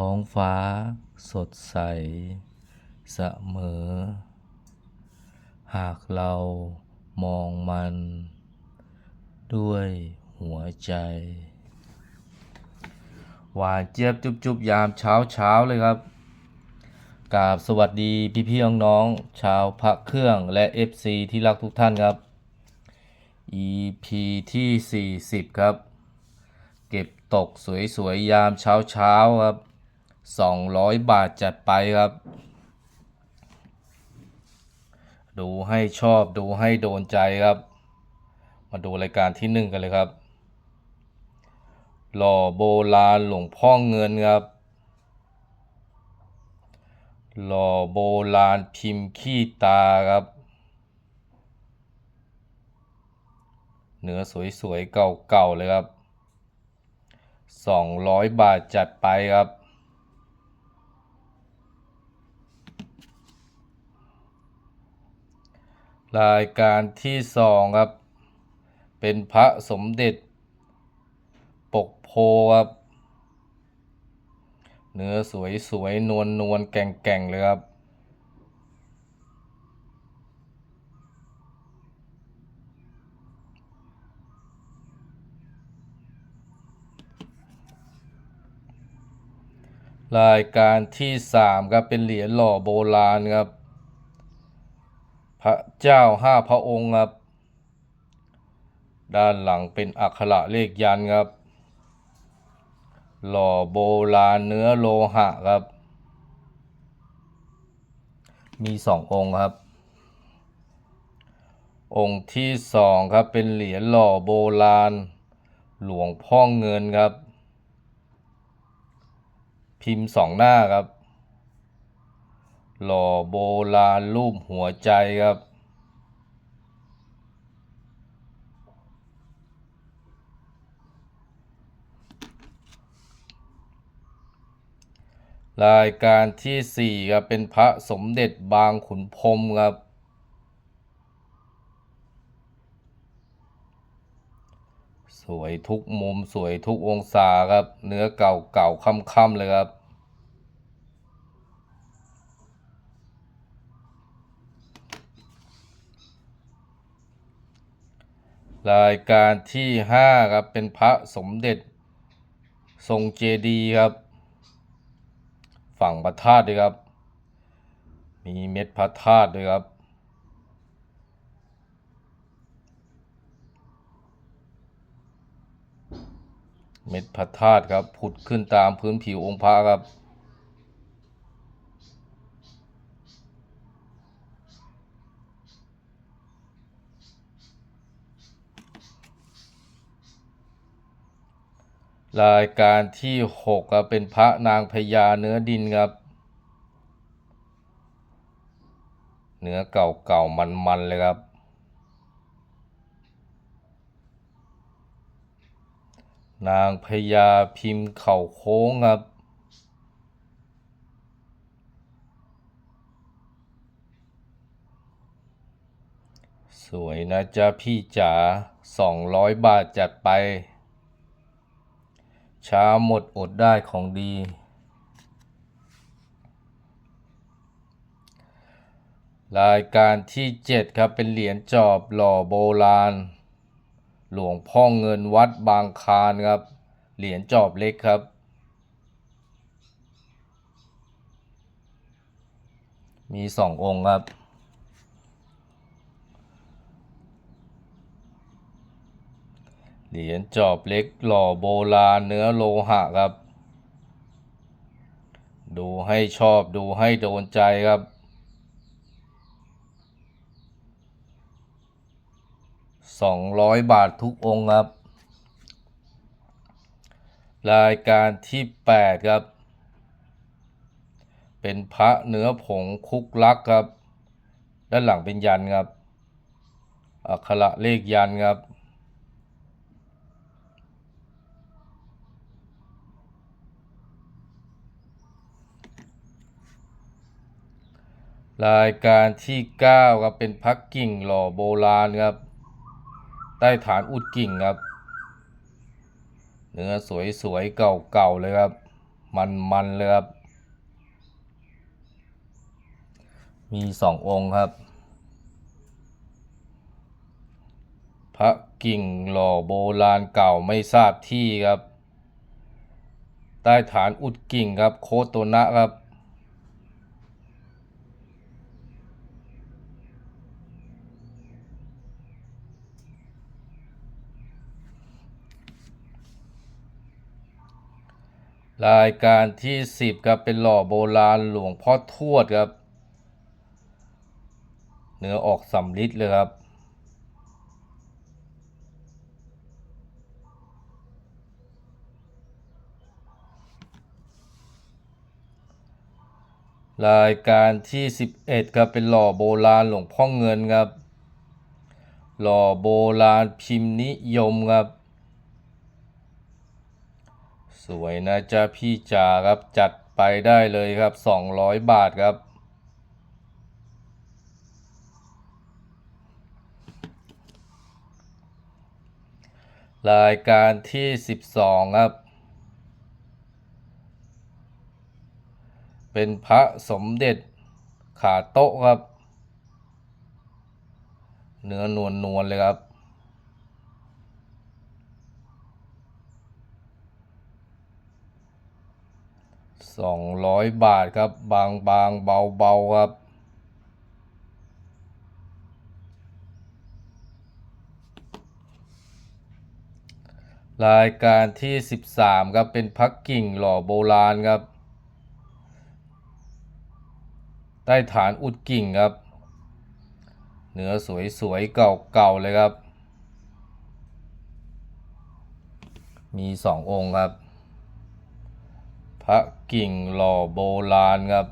ท้องฟ้าสดใสเสมอ หากเรามองมัน ด้วยหัวใจ หวานเจี๊ยบจุบจุบยามเช้าเช้าเลยครับกราบสวัสดีพี่พี่น้องน้องๆชาวพระเครื่องและ FC ที่รักทุกท่านครับ EP ที่ 40 ครับ เก็บตกสวยๆ ยามเช้าเช้าครับ 200 บาทจัดไปครับ ดูให้ชอบดูให้โดนใจครับ มาดูรายการที่หนึ่งกันเลยครับ หล่อโบราณหลวงพ่อเงินครับ หล่อโบราณพิมพ์ขี้ตาครับ เนื้อสวยๆเก่าๆเลยครับ 200 บาทจัดไปครับ รายการที่สองครับ เป็นพระสมเด็จ ปกโพครับ เนื้อสวยสวยนวลนวลๆแก่งแก่งๆเลยครับ รายการที่สามครับเป็นเหรียญหล่อโบราณครับ พระเจ้าห้าพระองค์ครับ ด้านหลังเป็นอักขระเลขยันครับ หล่อโบราณเนื้อโลหะครับ มีสององค์ครับ องค์ที่สองครับเป็นเหรียญหล่อโบราณ หลวงพ่อเงินครับ พิมพ์สองหน้าครับ หล่อโบราณรูปหัวใจครับ รายการที่สี่ครับ เป็นพระสมเด็จบางขุนพรมครับ สวยทุกมุมสวยทุกองศาครับ เนื้อเก่าเก่าค่ำๆเลยครับ รายการที่ห้าครับ เป็นพระสมเด็จ ทรงเจดีย์ครับ ฝั่งพระธาตุด้วยครับ มีเม็ดพระธาตุด้วยครับเม็ดพระธาตุครับผุดขึ้นตามพื้นผิวองค์พระครับ รายการที่หกครับเป็นพระนางพญาเนื้อดินครับ เนื้อเก่าเก่ามันๆเลยครับ นางพญาพิมพ์เข่าโค้งครับ สวยนะจ๊ะพี่จ๋าสองร้อยบาทจัดไป ช้าหมดอดได้ของดี รายการที่เจ็ดครับ เป็นเหรียญจอบหล่อโบราณ หลวงพ่อเงินวัดบางคานครับ เหรียญจอบเล็กครับ มีสององค์ครับ เหรียญจอบเล็กหล่อโบราณเนื้อโลหะครับ ดูให้ชอบดูให้โดนใจครับ สองร้อยบาททุกองค์ครับ รายการที่แปดครับ เป็นพระเนื้อผงคุกลักครับ ด้านหลังเป็นยันครับ อักขระเลขยันครับ รายการที่เก้าครับเป็นพักกิ่งหล่อโบราณครับ ใต้ฐานอุดกิ่งครับ เนื้อสวยๆ เก่าๆ เลยครับ มันๆ เลยครับ มีสององค์ครับ พระกิ่งหล่อโบราณเก่าไม่ทราบที่ครับ ใต้ฐานอุดกิ่งครับ โคตโตนะครับ รายการที่สิบครับเป็นหล่อโบราณหลวงพ่อทวดครับ เนื้อออกสำลิดเลยครับ รายการที่สิบเอ็ดครับเป็นหล่อโบราณหลวงพ่อเงินครับ หล่อโบราณพิมพ์นิยมครับ สวยนะจ๊ะพี่จ๋าครับจัดไปได้เลยครับ 200 บาทครับ รายการที่ 12 ครับ เป็นพระสมเด็จขาโต๊ะครับ เนื้อนวลนวลๆเลยครับ สองร้อยบาทครับ บางบางเบาเบาครับ รายการที่สิบสามครับ เป็นพักกิ่งหล่อโบราณครับ ใต้ฐานอุดกิ่งครับ เนื้อสวยๆ เก่าๆ เลยครับ มีสององค์ครับ พระกิ่งหล่อโบราณครับ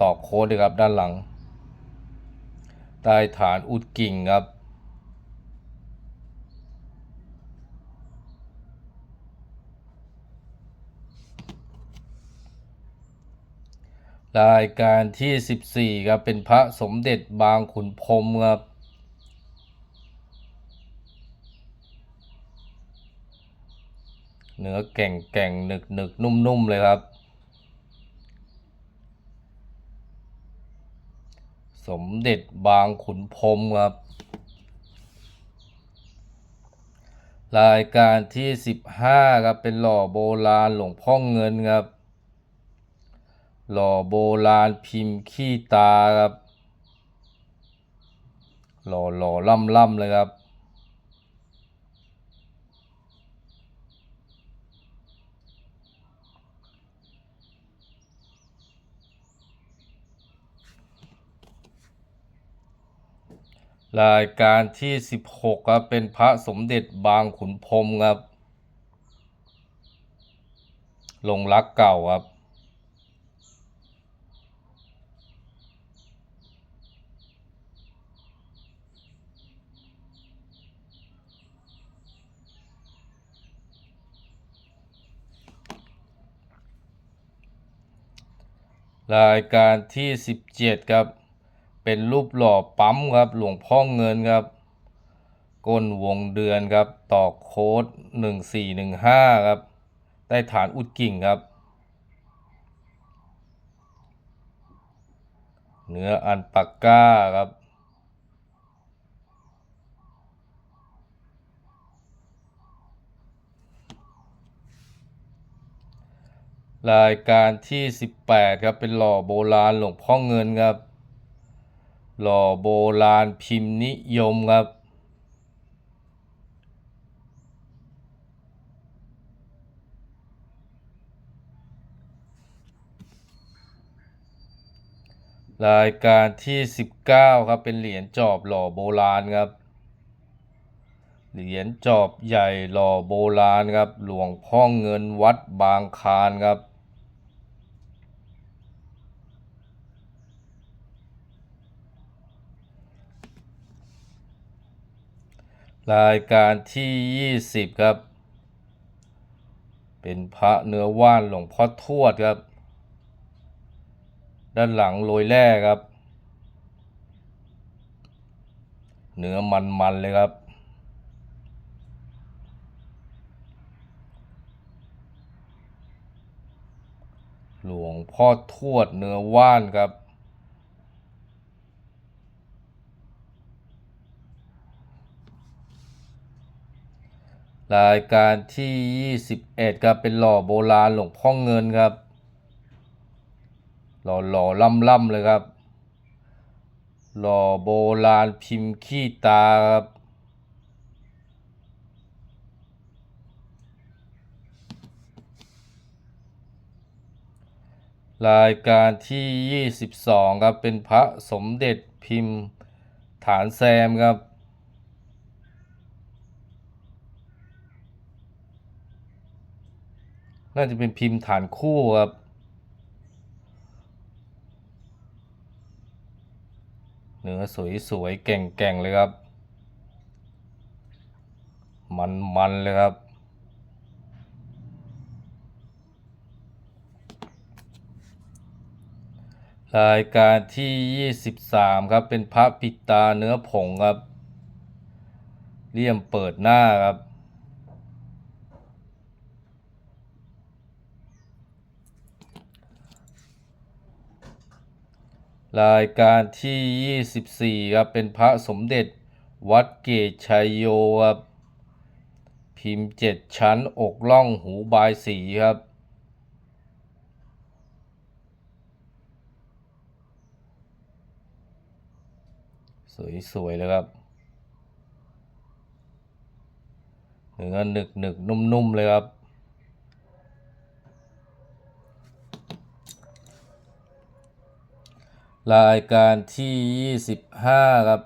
ตอกโค้ดเลยครับด้านหลัง ใต้ฐานอุดกิ่งครับรายการที่ 14 ครับ เป็นพระสมเด็จบางขุนพรมครับ เนื้อแก่งแก่งหนึกหนึกนุ่มนุ่มเลยครับ สมเด็จบางขุนพรมครับ รายการที่ 15 ครับ เป็นหล่อโบราณหลวงพ่อเงินครับ หล่อโบราณพิมพ์ขี้ตาครับ หล่อหล่อล่ำล่ำเลยครับ รายการที่ 16ครับเป็นพระสมเด็จบางขุนพรมครับลงรักเก่าครับ รายการที่ 17 ครับ เป็นรูปหล่อปั๊มครับ หลวงพ่อเงินครับก้นวงเดือนครับ ต่อโค้ด1415 ครับ ใต้ฐานอุดกิ่งครับ เนื้ออันปากก้าครับ รายการที่ 18 ครับ เป็นหล่อโบราณหลวงพ่อเงินครับ หล่อโบราณพิมพ์นิยมครับ รายการที่ 19 ครับ เป็นเหรียญจอบหล่อโบราณครับ เหรียญจอบใหญ่หล่อโบราณครับ หลวงพ่อเงินวัดบางคานครับ รายการที่ 20 ครับ เป็นพระเนื้อว่านหลวงพ่อทวดครับ ด้านหลังโรยแร่ครับ เนื้อมันๆเลยครับ หลวงพ่อทวดเนื้อว่านครับ รายการที่ 21ครับเป็นหล่อโบราณหลวงพ่อเงินครับ หล่อหล่อล่ำล่ำเลยครับ หล่อโบราณพิมพ์ขี้ตาครับรายการที่ 22 ครับ เป็นพระสมเด็จพิมพ์ฐานแซมครับ น่าจะเป็นพิมพ์ฐานคู่ครับเนื้อสวยๆแก่งๆเลยครับ มันๆเลยครับรายการที่ 23 ครับ เป็นพระปิตาเนื้อผงครับ เลี่ยมเปิดหน้าครับ รายการที่ 24ครับเป็นพระสมเด็จวัดเกตชัยโยครับพิมพ์เจ็ดชั้นอกล่องหูบายสีครับ สวยๆเลยครับเนื้อหนึกหนึกๆนุ่มๆเลยครับ รายการที่ 25 ครับ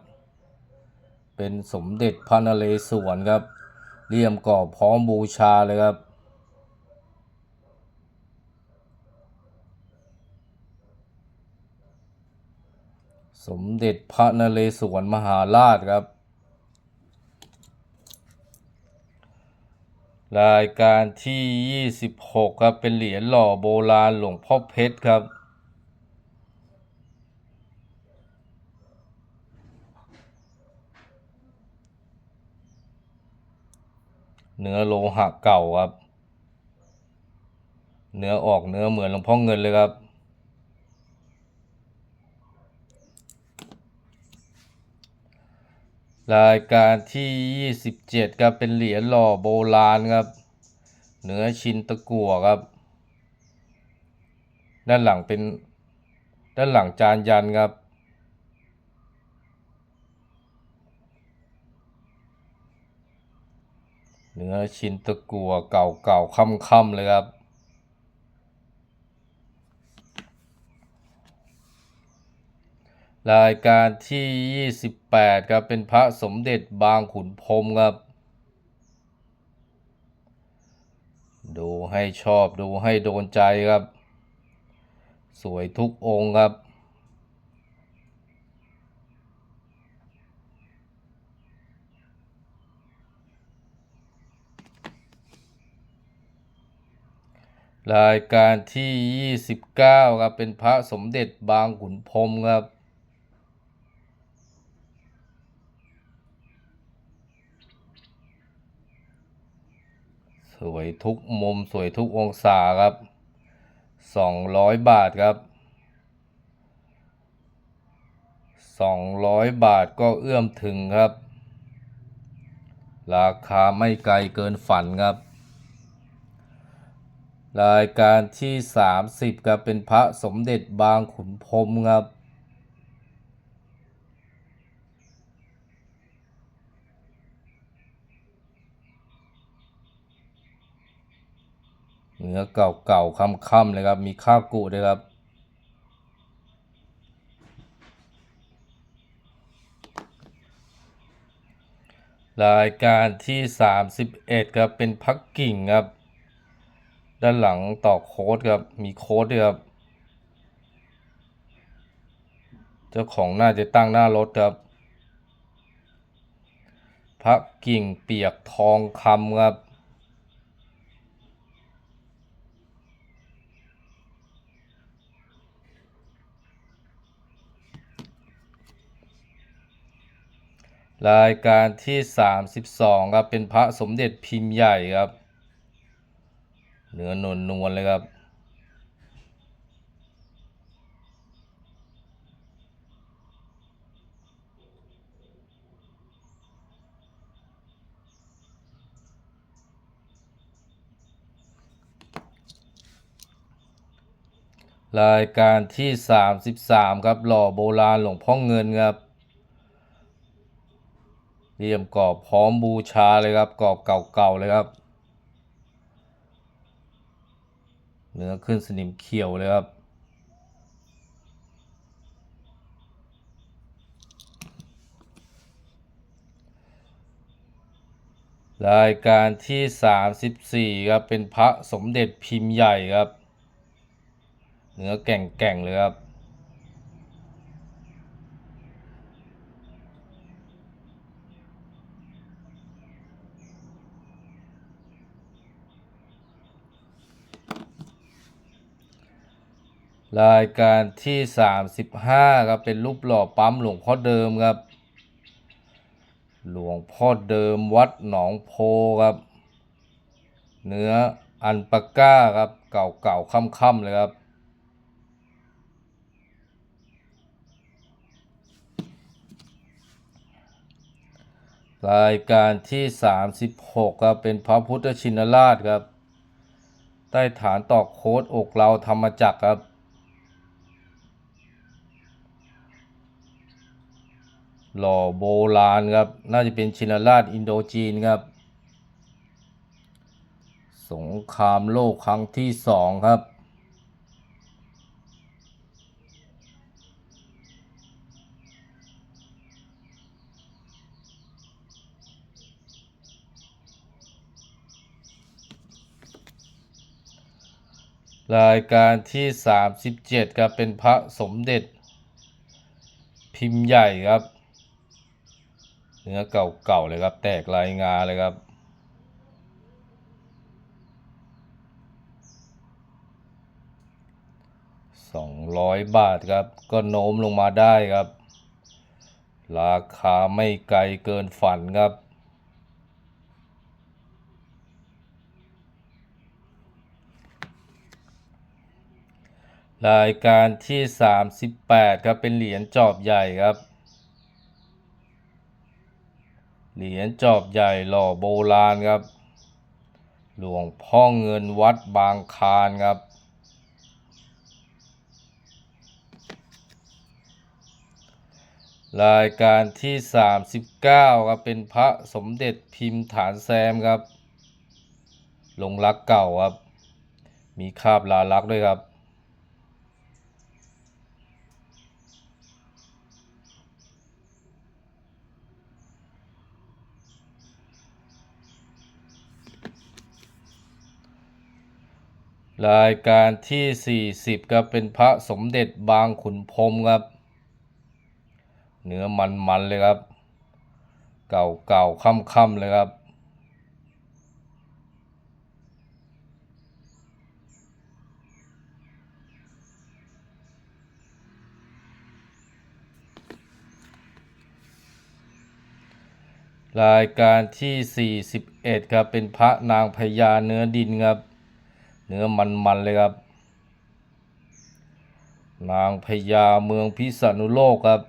เป็นสมเด็จพระนเรศวรครับเลี่ยมกรอบพร้อมบูชาเลยครับ สมเด็จพระนเรศวรมหาราชครับ รายการที่ 26 ครับ เป็นเหรียญหล่อโบราณหลวงพ่อเพชรครับ เนื้อโลหะเก่าครับ เนื้อออกเนื้อเหมือนหลวงพ่อเงินเลยครับ รายการที่ 27ครับเป็นเหรียญหล่อโบราณครับ เนื้อชินตะกั่วครับ ด้านหลังเป็นด้านหลังจานยันครับ เนื้อชิ้นตะกั่วเก่าๆค่ำๆเลยครับรายการที่ 28 ครับ เป็นพระสมเด็จบางขุนพรมครับ ดูให้ชอบดูให้โดนใจครับ สวยทุกองค์ครับ รายการที่ 29 ครับ เป็นพระสมเด็จบางขุนพรมครับ สวยทุกมุมสวยทุกองศาครับ 200 บาทครับ 200 บาทก็เอื้อมถึงครับ ราคาไม่ไกลเกินฝันครับ รายการที่ 30ครับเป็นพระสมเด็จบางขุนพรมครับเนื้อเก่าๆค่ำๆเลยครับ มีข้าวกุด้วยครับ รายการที่ 31 ครับ เป็นพักกิ่งครับ ด้านหลังต่อโค้ดครับ มีโค้ดด้วยครับ เจ้าของน่าจะตั้งหน้ารถครับพักกิ่งเปียกทองคำครับ รายการที่ 32 ครับ เป็นพระสมเด็จพิมพ์ใหญ่ครับ เนื้อนวลนวลเลยครับ รายการที่ 33 ครับ หล่อโบราณหลวงพ่อเงินครับเรียมกรอบพร้อมบูชาเลยครับกรอบเก่าๆเลยครับ เนื้อขึ้นสนิมเขียวเลยครับรายการที่สามสิบสี่ครับ เป็นพระสมเด็จพิมพ์ใหญ่ครับ เนื้อแก่งๆเลยครับ รายการที่สามสิบห้าครับเป็นรูปหล่อปั๊มหลวงพ่อเดิมครับ หลวงพ่อเดิมวัดหนองโพครับ เนื้ออันปาก้าครับเก่าๆค่ำๆเลยครับรายการที่ 36ครับเป็นพระพุทธชินราชครับ ใต้ฐานตอกโคดอกเราธรรมจักรครับ หล่อโบราณครับ น่าจะเป็นชินราชอินโดจีนครับ สงครามโลกครั้งที่สองครับ รายการที่ 37 ครับ เป็นพระสมเด็จพิมพ์ใหญ่ครับ เนื้อเก่าๆเลยครับ แตกลายงาเลยครับ สองร้อยบาทครับ ก็โน้มลงมาได้ครับ ราคาไม่ไกลเกินฝันครับรายการที่ 38 ครับ เป็นเหรียญจอบใหญ่ครับ เหรียญจอบใหญ่หล่อโบราณครับ หลวงพ่อเงินวัดบางคานครับ รายการที่ 39 ครับ เป็นพระสมเด็จพิมพ์ฐานแซมครับ ลงรักเก่าครับ มีคาบลาลักด้วยครับ รายการที่ 40ครับเป็นพระสมเด็จบางขุนพรมครับ เนื้อมันๆเลยครับ เก่าๆค่ำๆเลยครับ รายการที่ 41ครับเป็นพระนางพญาเนื้อดินครับ เนื้อมันๆเลยครับ นางพญาเมืองพิษณุโลกครับ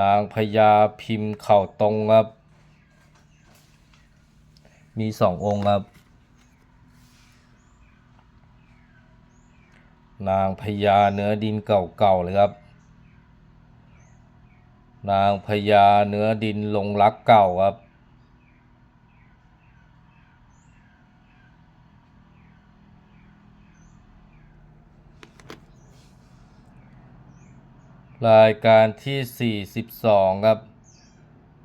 นางพญาพิมพ์เข่าตรงครับ มีสององค์ครับ นางพญาเนื้อดินเก่าๆเลยครับ นางพญาเนื้อดินลงรักเก่าครับ รายการที่ 42 ครับ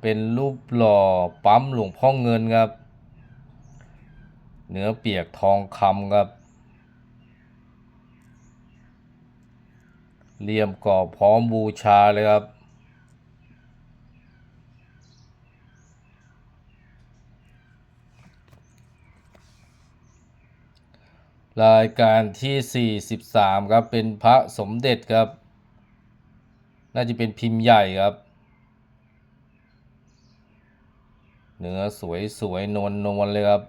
เป็นรูปหล่อปั๊มหลวงพ่อเงินครับ เนื้อเปียกทองคำครับเหลี่ยมกรอบพร้อมบูชาเลยครับ รายการที่ 43 ครับ เป็นพระสมเด็จครับ น่าจะเป็นพิมพ์ใหญ่ครับ เนื้อสวยสวยนวลนวลเลยครับ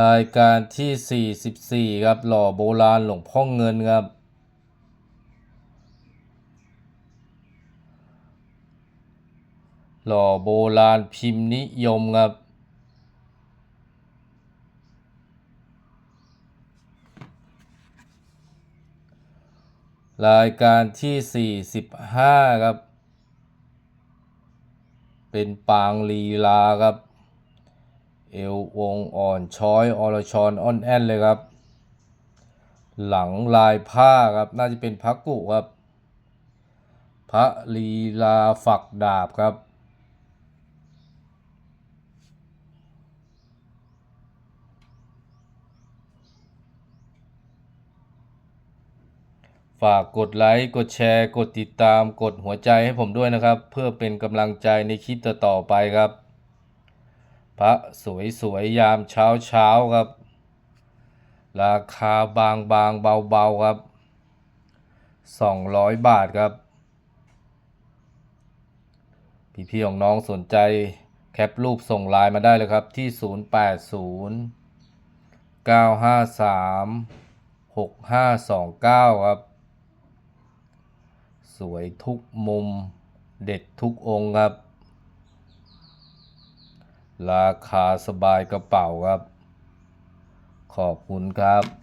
รายการที่ 44 ครับ หล่อโบราณหลวงพ่อเงินครับ หล่อโบราณพิมพ์นิยมครับ รายการที่ 45 ครับ เป็นปางลีลาครับ เอววงอ่อนช้อยอรชรอ่อนแอนเลยครับ หลังลายผ้าครับ น่าจะเป็นพักกุครับ พระลีลาฝักดาบครับ ฝากกดไลค์กดแชร์ กดติดตามกดหัวใจให้ผมด้วยนะครับ เพื่อเป็นกำลังใจในคลิปต่อๆไปครับ พระสวยๆยามเช้าเช้าๆครับ ราคาบางบางๆเบาๆครับ 200 บาทครับ พี่ๆของน้องสนใจแคปรูปส่งไลน์มาได้เลยครับที่ 080 953 6529 ครับ สวยทุกมุม เด็ดทุกองค์ครับ ราคาสบายกระเป๋าครับ ขอบคุณครับ